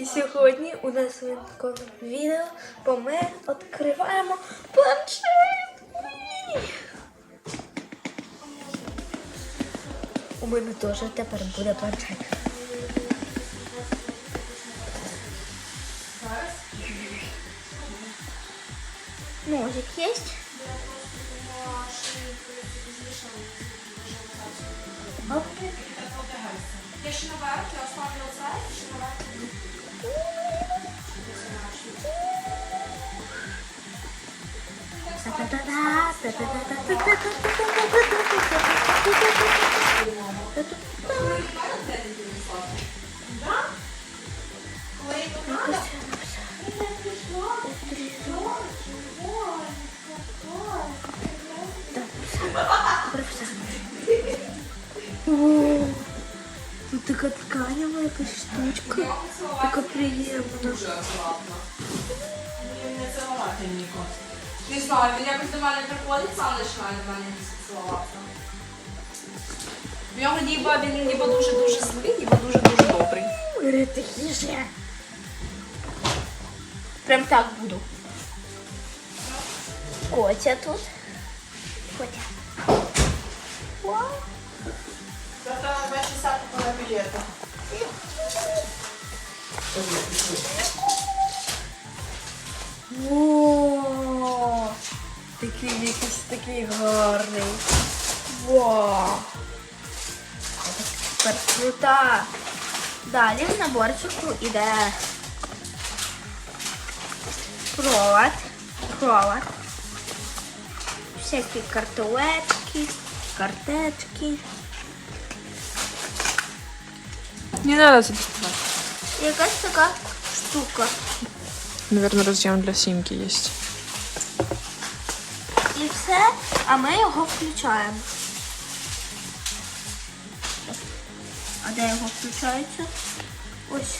І сьогодні у нас відео, бо ми відкриваємо планшет. У мене теж тепер буде планшет. Ножик есть? Я ще наверх, я оставлю оце, ще наверх. О, Тут така тканева якась штучка. Така приємна. Дуже акуратно. Мені не знаю, він якось до мене приходить, сам починає до мене цілуватися. В нього ніби він ніби дуже-дуже злий, ніби дуже-дуже добрий. Ой, тихіше. Прям так буду. Котя тут. Котя. Вау. Завтра вичесати коли білети. О, такий якийсь такий гарний. Вау. Крута. Далі в наборчику іде провод. Провод. Всякі картулечки, картечки. Не надо это доставать. Якась така штука. Наверное, разъем для симки есть. І все, а ми його включаємо. А де його включається? Ось.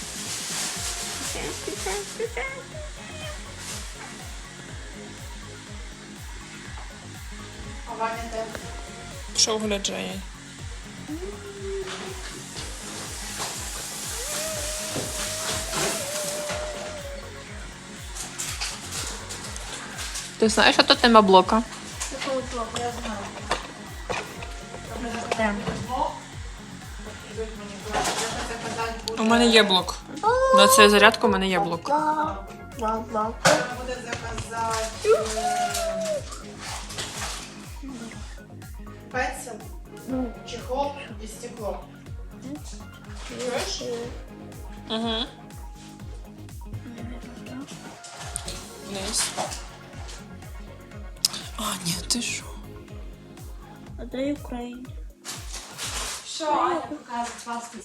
Включаємо, включаємо, включаємо. Що гулять Ти знаєш, що тут нема блока? Такого блоку, я знаю. Там. Ідуть мені ближче. Я хочу заказати буде. У мене є блок. На цю зарядку у мене є блок. Пенсил, Ну, чехол і стекло. Угу. Вниз. А, ні, ти що? А де Україна? Що, Аня показує вас